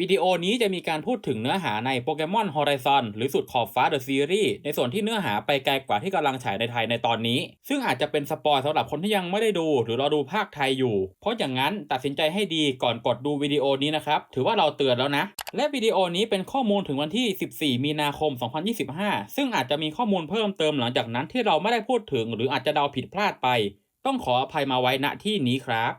วิดีโอนี้จะมีการพูดถึงเนื้อหาในโปเกมอน Horizon หรือสุดขอบฟ้า The Series ในส่วนที่เนื้อหาไปไกลกว่าที่กำลังฉายในไทยในตอนนี้ ซึ่งอาจจะเป็นสปอยสำหรับคนที่ยังไม่ได้ดู หรือรอดูภาคไทยอยู่ เพราะอย่างนั้นตัดสินใจให้ดีก่อนกดดูวิดีโอนี้นะครับ ถือว่าเราเตือนแล้วนะ และวิดีโอนี้เป็นข้อมูลถึงวันที่ 14 มีนาคม 2025 ซึ่งอาจจะมีข้อมูลเพิ่มเติมหลังจากนั้นที่เราไม่ได้พูดถึง หรืออาจจะเดาผิดพลาดไป ต้องขออภัยมาไว้ณที่นี้ครับ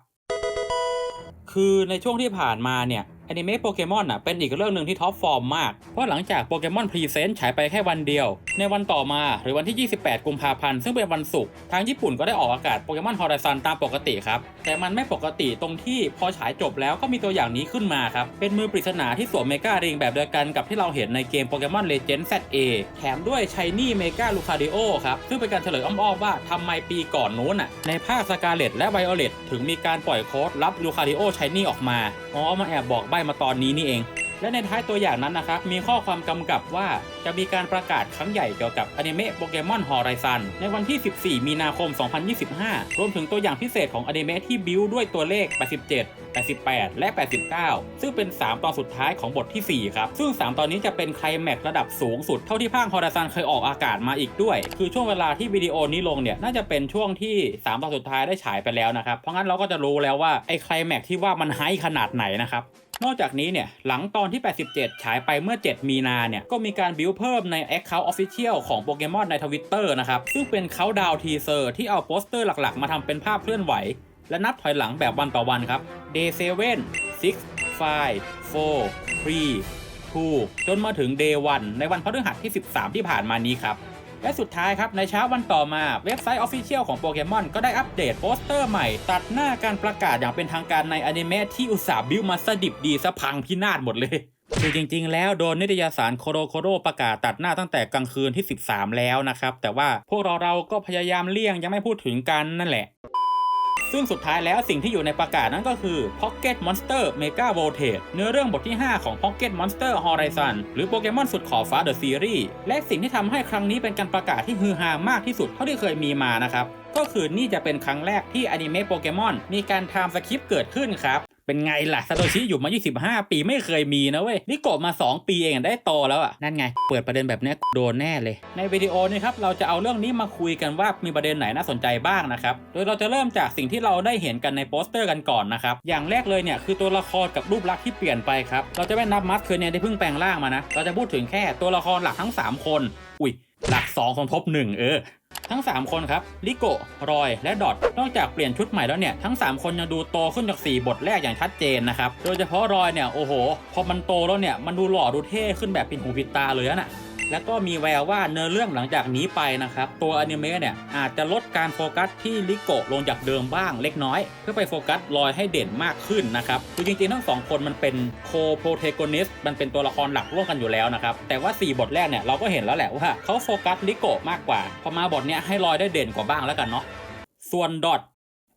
คือในช่วงที่ผ่านมาเนี่ย อนิเมะโปเกมอนอะเป็นอีกเรื่องหนึ่งที่ท็อปฟอร์มมาก เพราะหลังจากโปเกมอนพรีเซนต์ฉายไปแค่วันเดียว ในวันต่อมาหรือวันที่ 28 กุมภาพันธ์ ซึ่งเป็นวันศุกร์ทางญี่ปุ่นก็ได้ออกอากาศโปเกมอนฮอริซอนตามปกติครับ แต่มันไม่ปกติตรงที่พอฉายจบแล้วก็มีตัวอย่างนี้ขึ้นมาครับ เป็นมือปริศนาที่สวมเมการิงแบบเดียวกันกับที่เราเห็นในเกมโปเกมอนเลเจนด์ ZA แถมด้วยชายนี่เมกาลูคาดิโอครับซึ่งเป็นการเฉลยอ้อมๆว่าทำไมปีก่อนนู้นอะในภาคสกาเลตและไวโอเลตถึงมีการปล่อยโค้ดรับลูคาดิโอชายนี่ออกมา อ๋อมาแอบบอกใบมาตอนนี้นี่เอง และในท้ายตัวอย่างนั้นนะครับ มีข้อความกำกับว่าจะมีการประกาศครั้งใหญ่เกี่ยวกับอนิเมะโปเกมอนฮอริซอนในวันที่ 14 มีนาคม 2025 รวมถึงตัวอย่างพิเศษของอนิเมะที่บิวด้วยตัวเลข 87 88 และ 89 ซึ่งเป็น 3 ตอนสุดท้ายของบทที่ 4 ครับ ซึ่ง 3 ตอนนี้จะเป็นไคลแม็กซ์ระดับสูงสุดเท่าที่ภาคฮอริซอนเคยออกอากาศมาอีกด้วย คือช่วงเวลาที่วิดีโอนี้ลงเนี่ยน่าจะเป็นช่วงที่ 3 ตอนสุดท้ายได้ฉายไปแล้วนะครับ เพราะงั้นเราก็จะรู้แล้วว่าไอ้ไคลแม็กซ์ที่ว่ามันไฮขนาดไหนนะครับ นอกจากนี้เนี่ยหลังตอนที่ 87 ฉายไปเมื่อ 7 มีนาเนี่ยก็มีการบิวเพิ่มใน Account Official ของโปเกมอนในทวิตเตอร์นะครับ ซึ่งเป็นเขาดาวทีเซอร์ที่เอาโปสเตอร์หลักๆ มาทำเป็นภาพเคลื่อนไหว และนับถอยหลังแบบวันต่อวันครับ Day 7 6 5 4 3 2 จนมาถึง Day 1ในวันพฤหัสที่ 13 ที่ผ่านมานี้ครับ และสุดท้ายครับในเช้าวันต่อมาเว็บไซต์ Official ของโปเกมอนก็ได้อัปเดตโปสเตอร์ใหม่ ตัดหน้าการประกาศอย่างเป็นทางการในอนิเมะที่อุตส่าห์บิวมาสดิบดีสะพังพินาศหมดเลยคือจริงๆ แล้วโดนนิตยสารโคโรโคโรประกาศตัดหน้าตั้งแต่กลางคืนที่ 13 แล้วนะครับ แต่ว่าพวกเราเราก็พยายามเลี่ยงยังไม่พูดถึงกันนั่นแหละ ซึ่งสุดท้ายแล้วสิ่งที่อยู่ในประกาศนั้นก็คือ Pocket Monster Mega Voltage เนื้อเรื่องบทที่ 5 ของ Pocket Monster Horizon หรือโปเกมอนสุดขอบฟ้า The Series และสิ่งที่ทำให้ครั้งนี้เป็นการประกาศที่ฮือฮามากที่สุดเท่าที่เคยมีมานะครับก็คือนี่จะเป็นครั้งแรกที่อนิเมะโปเกมอนมีการไทม์สคริปต์เกิดขึ้นครับ เป็นไงล่ะซาโตชิอยู่มา 25 ปีไม่เคยมีนะเว้ยนี่โกะมา 2 ปีเองได้โตแล้วอะนั่นไง เปิดประเด็นแบบเนี้ยโดนแน่เลย ในวิดีโอนี้ครับเราจะเอาเรื่องนี้มาคุยกันว่ามีประเด็นไหนน่าสนใจบ้างนะครับโดยเราจะเริ่มจากสิ่งที่เราได้เห็นกันในโปสเตอร์กันก่อนนะครับอย่างแรกเลยเนี่ยคือตัวละครกับรูปลักษณ์ที่เปลี่ยนไปครับเราจะไม่นับมัสเคอร์เนียที่เพิ่งแปลงร่างมานะเราจะพูดถึงแค่ตัวละครหลักทั้ง 3 คน อุ้ยหลัก2สมทบ1เออ ทั้ง 3 คนครับลิโกรอย และดอทนอกจากเปลี่ยนชุดใหม่แล้วเนี่ยทั้ง 3 คนยังดูโตขึ้นจาก 4 บทแรกอย่างชัดเจนนะครับโดยเฉพาะรอยเนี่ยโอ้โห พอมันโตแล้วเนี่ยมันดูหล่อดูเท่ขึ้นแบบปิดหูปิดตาเลยนะ แล้วก็มีแววว่าเนื้อเรื่องหลังจากนี้ไปนะครับ ตัวอนิเมะเนี่ยอาจจะลดการโฟกัสที่ลิโกะลงจากเดิมบ้างเล็กน้อย เพื่อไปโฟกัสรอยให้เด่นมากขึ้นนะครับคือจริงๆ ทั้งสองคนมันเป็นโคโปรเทโกนิส์มันเป็นตัวละครหลักร่วมกันอยู่แล้วนะครับ แต่ว่า 4 บทแรกเนี่ยเราก็เห็นแล้วแหละว่าเขาโฟกัสลิโกะมากกว่า พอมาบทเนี้ยให้รอยได้เด่นกว่าบ้างแล้วกันเนาะส่วนดอท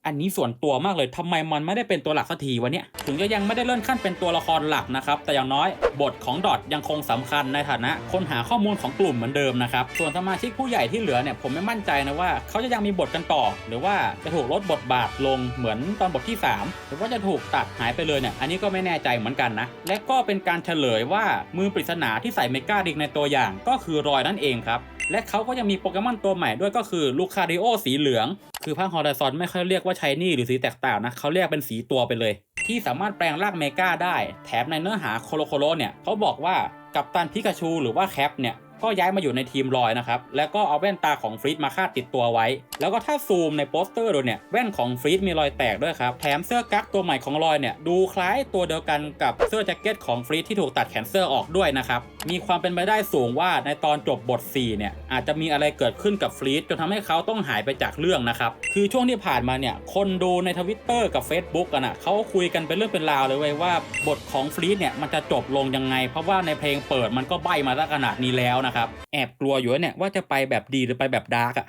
อันนี้ส่วนตัวมากเลยทำไมมันไม่ได้เป็นตัวหลักสักทีวะเนี่ยถึงจะยังไม่ได้เลื่อนขั้นเป็นตัวละครหลักนะครับ แต่อย่างน้อยบทของดอทยังคงสำคัญในฐานะ คนหาข้อมูลของกลุ่มเหมือนเดิมนะครับ ส่วนสมาชิกผู้ใหญ่ที่เหลือเนี่ยผมไม่มั่นใจนะว่าเขาจะยังมีบทกันต่อ หรือว่าจะถูกลดบทบาทลงเหมือนตอนบทที่ 3 หรือว่าจะถูกตัดหายไปเลยเนี่ยอันนี้ก็ไม่แน่ใจเหมือนกันนะและก็เป็นการเฉลยว่ามือปริศนาที่ใส่เมกาดิกในตัวอย่างก็คือรอยนั่นเองครับและเขาก็ยังมีโปเกมอนตัวใหม่ด้วยก็คือลูคาริโอสีเหลือง คือภาคฮอร์ z ซอนไม่ค่อยเรียกว่าชายนี่หรือสีแตกต่างนะเขาเรียกเป็นสีตัวไปเลย ที่สามารถแปลงร่างเมกาได้ แถมในเนื้อหาโคโลโคโลเนี่ยเขาบอกว่ากัปตันพิกาชูหรือว่าแคปเนี่ยก็ย้ายมาอยู่ในทีมลอยนะครับ แล้วก็เอาแว่นตาของฟรีดมาคาดติดตัวไว้ แล้วก็ถ้าซูมในโปสเตอร์ดูเนี่ย แว่นของฟรีดมีรอยแตกด้วยครับ แถมเสื้อกั๊กตัวใหม่ของลอยเนี่ย ดูคล้ายตัวเดียวกันกับเสื้อแจ็คเก็ตของฟรีดที่ถูกตัดแขนเสื้อออกด้วยนะครับมีความเป็นไปได้สูงว่าในตอนจบบท 4 เนี่ย อาจจะมีอะไรเกิดขึ้นกับฟรีดจนทำให้เขาต้องหายไปจากเรื่องนะครับ คือช่วงที่ผ่านมาเนี่ย คนดูในทวิตเตอร์กับ Facebook กันอะเขาคุยกันเป็นเรื่องเป็นราวเลยเว้ยว่า บทของฟรีดเนี่ย มันจะจบลงยังไง เพราะว่าในเพลงเปิดมันก็ใบมาซะขนาดนี้แล้วนะครับ แอบกลัวอยู่เนี่ยว่าจะไปแบบดีหรือไปแบบดาร์กอะ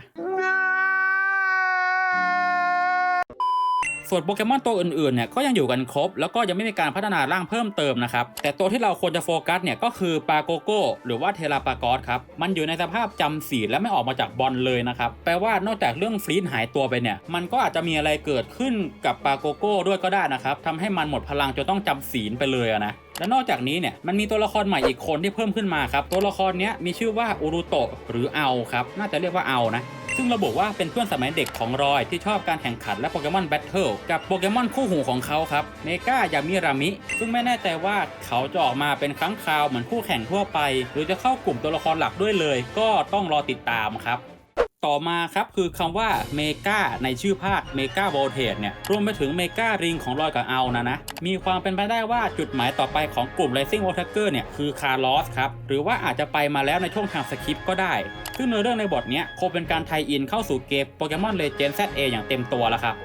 ส่วนโปเกมอนตัวอื่นๆเนี่ยก็ยังอยู่กันครบ แล้วก็ยังไม่มีการพัฒนาร่างเพิ่มเติมนะครับ แต่ตัวที่เราควรจะโฟกัสเนี่ยก็คือปาโกโก้หรือว่าเทราปากอสครับ มันอยู่ในสภาพจำศีลและไม่ออกมาจากบอลเลยนะครับ แปลว่านอกจากเรื่องฟรีดหายตัวไปเนี่ย มันก็อาจจะมีอะไรเกิดขึ้นกับปาโกโก้ด้วยก็ได้นะครับทำให้มันหมดพลังจนต้องจำศีลไปเลยนะและนอกจากนี้เนี่ยมันมีตัวละครใหม่อีกคนที่เพิ่มขึ้นมาครับ ตัวละครนี้มีชื่อว่าอุรุโตะหรือเอาครับ น่าจะเรียกว่าเอานะ ซึ่งระบุว่าเป็นเพื่อนสมัยเด็กของรอยที่ชอบการแข่งขันและโปเกมอนแบทเทิลกับโปเกมอนคู่หูของเขาครับเมกายามิรามิ ซึ่งไม่แน่ใจว่าเขาจะออกมาเป็นครั้งคราวเหมือนคู่แข่งทั่วไป หรือจะเข้ากลุ่มตัวละครหลักด้วยเลย ก็ต้องรอติดตามครับ ต่อมาครับคือคำว่าเมกาในชื่อภาคเมกาโวลเทจเนี่ยรวมไปถึงเมการิงของรอยกับเอานะนะ มีความเป็นไปได้ว่าจุดหมายต่อไปของกลุ่ม Rising w a t e r เกอร์เนี่ยคือคาร์ลอสครับ หรือว่าอาจจะไปมาแล้วในช่วงทางสคริปต์ก็ได้ ซึ่งเนื้อเรื่องในบทเนี้ยคงเป็นการไทยอินเข้าสู่เกมโปเกมอนเลเจนด์ ZA อย่างเต็มตัวแล้วครับ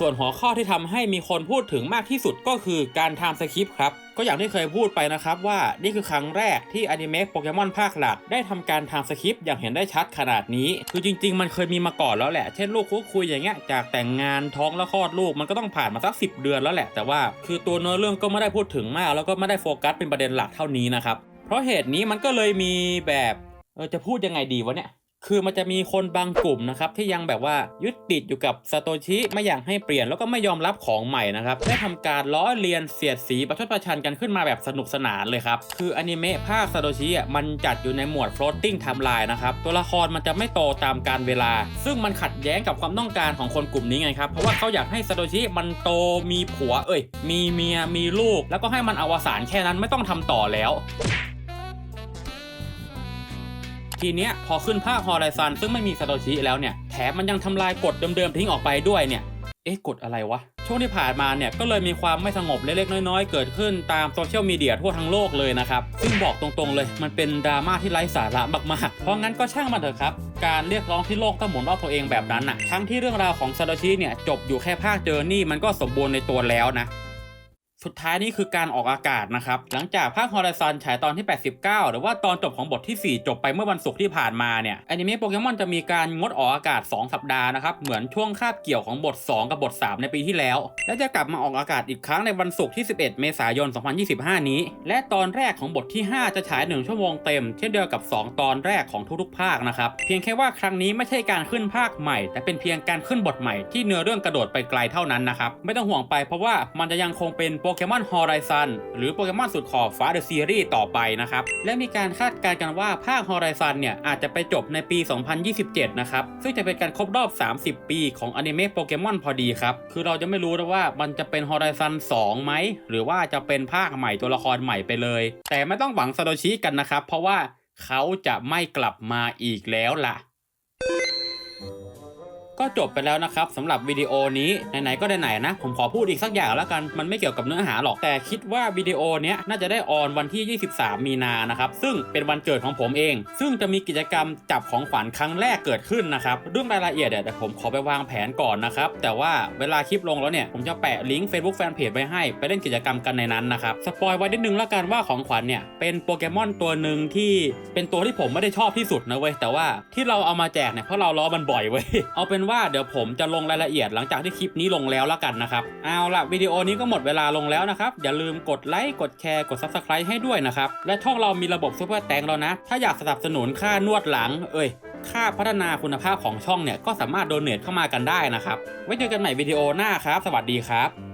ส่วนหัวข้อที่ทำให้มีคนพูดถึงมากที่สุดก็คือการทำสคริปต์ครับ ก็อย่างที่เคยพูดไปนะครับว่านี่คือครั้งแรกที่อนิเมะโปเกมอนภาคหลักได้ทำการทำสคริปต์อย่างเห็นได้ชัดขนาดนี้ คือจริง ๆ มันเคยมีมาก่อนแล้วแหละ เช่นลูกคุกคุยอย่างเงี้ยจากแต่งงานท้องแล้วคลอดลูกมันก็ต้องผ่านมาสักสิเดือนแล้วแหละ แต่ว่าคือตัวเนื้อเรื่องก็ไม่ได้พูดถึงมาก แล้วก็ไม่ได้โฟกัสเป็นประเด็นหลักเท่านี้นะครับเพราะเหตุนี้มันก็เลยมีแบบเออจะพูดยังไงดีวะเนี่ย คือมันจะมีคนบางกลุ่มนะครับที่ยังแบบว่ายึดติดอยู่กับซาโตชิไม่อยากให้เปลี่ยนแล้วก็ไม่ยอมรับของใหม่นะครับได้ทำการล้อเลียนเสียดสีประชดประชันกันขึ้นมาแบบสนุกสนานเลยครับคืออนิเมะภาคซาโตชิอะมันจัดอยู่ในหมวด floating timeline นะครับตัวละครมันจะไม่โตตามการเวลา ซึ่งมันขัดแย้งกับความต้องการของคนกลุ่มนี้ไงครับเพราะว่าเขาอยากให้ซาโตชิมันโตมีผัวเอ้ยมีเมียมีลูก แล้วก็ให้มันอวสานแค่นั้นไม่ต้องทำต่อแล้ว ทีเนี้ยพอขึ้นภาคฮอร i ซันซึ่งไม่มีซาโตชิแล้วเนี่ยแถมมันยังทำลายกฎเดิมๆทิ้งออกไปด้วยเนี่ยเอ๊ะกฎอะไรวะ ช่วงที่ผ่านมาเนี่ยก็เลยมีความไม่สงบเล็กๆน้อยๆ เกิดขึ้นตามโซเชียลมีเดียทั่วทั้งโลกเลยนะครับ ซึ่งบอกตรงๆเลยมันเป็นดราม่าที่ไร้สาระมากๆ เพราะงั้นก็ช่างมันเถอะครับ การเรียกร้องที่โลกต้องหมุนรอบตัวเองแบบนั้นน่ะทั้งที่เรื่องราวของซาโตชิเนี่ยจบอยู่แค่ภาคเจอร์นี่มันก็สมบูรณ์ในตัวแล้วนะ สุดท้ายนี่คือการออกอากาศนะครับ หลังจากภาคฮอริซอนฉายตอนที่ 89 หรือว่าตอนจบของบทที่ 4 จบไปเมื่อวันศุกร์ที่ผ่านมาเนี่ยอนิเมะโปเกมอนจะมีการงดออกอากาศ 2 สัปดาห์นะครับ เหมือนช่วงคาบเกี่ยวของบท 2 กับบท 3 ในปีที่แล้ว และจะกลับมาออกอากาศอีกครั้งในวันศุกร์ที่ 11 เมษายน 2025 นี้ และตอนแรกของบทที่ 5 จะฉาย 1 ชั่วโมงเต็ม เช่นเดียวกับ 2 ตอนแรกของทุกๆ ภาคนะครับเพียงแค่ว่าครั้งนี้ไม่ใช่การขึ้นภาคใหม่ แต่เป็นเพียงการขึ้นบทใหม่ที่เนื้อเรื่องกระโดดไปไกลเท่านั้นนะครับไม่ต้องห่วงไปเพราะว่ามันจะยังคงเป็นโปเกมอนฮอริซันหรือโปเกมอนสุดขอบฟ้าเดอะซีรีส์ต่อไปนะครับ และมีการคาดการณ์กันว่าภาคฮอริซันเนี่ยอาจจะไปจบในปี 2027 นะครับ ซึ่งจะเป็นการครบรอบ 30 ปีของอนิเมะโปเกมอนพอดีครับ คือเราจะไม่รู้นะว่ามันจะเป็นฮอริซัน2ไหม หรือว่าจะเป็นภาคใหม่ตัวละครใหม่ไปเลย แต่ไม่ต้องหวังซาโตชิกันนะครับ เพราะว่าเขาจะไม่กลับมาอีกแล้วล่ะ ก็จบไปแล้วนะครับสำหรับวิดีโอนี้ไหนๆก็ได้ไหนนะ ผมขอพูดอีกสักอย่างแล้วกันมันไม่เกี่ยวกับเนื้อหาหรอกแต่คิดว่าวิดีโอเนี้ยน่าจะได้ออนวันที่ 23 มีนานะครับซึ่งเป็นวันเกิดของผมเอง ซึ่งจะมีกิจกรรมจับของขวัญครั้งแรกเกิดขึ้นนะครับเรื่องรายละเอียดเนี่ยเดี๋ยวผมขอไปวางแผนก่อนนะครับแต่ว่าเวลาคลิปลงแล้วเนี่ยผมจะแปะลิงก์ Facebook Fanpage ไว้ให้ไปเล่นกิจกรรมกันในนั้นนะครับสปอยไว้นิดนึงแล้วกันว่าของขวัญเนี่ยเป็นโปเกมอนตัวหนึ่งที่เป็นตัวที่ผมไม่ได้ชอบที่สุดนะเว้ยแต่ว่าที่เราเอามาแจกเนี่ยเพราะเราล้อมันบ่อยเว้ยเอาเป็นว่าเดี๋ยวผมจะลงรายละเอียดหลังจากที่คลิปนี้ลงแล้วแล้วกันนะครับ เอาละวิดีโอนี้ก็หมดเวลาลงแล้วนะครับ อย่าลืมกดไลค์กดแชร์กด Subscribe ให้ด้วยนะครับ และช่องเรามีระบบซุปเปอร์แตงแล้วนะ ถ้าอยากสนับสนุนค่านวดหลัง เอ้ยค่าพัฒนาคุณภาพของช่องเนี่ยก็สามารถโดเนทเข้ามากันได้นะครับ ไว้เจอกันใหม่วิดีโอหน้าครับ สวัสดีครับ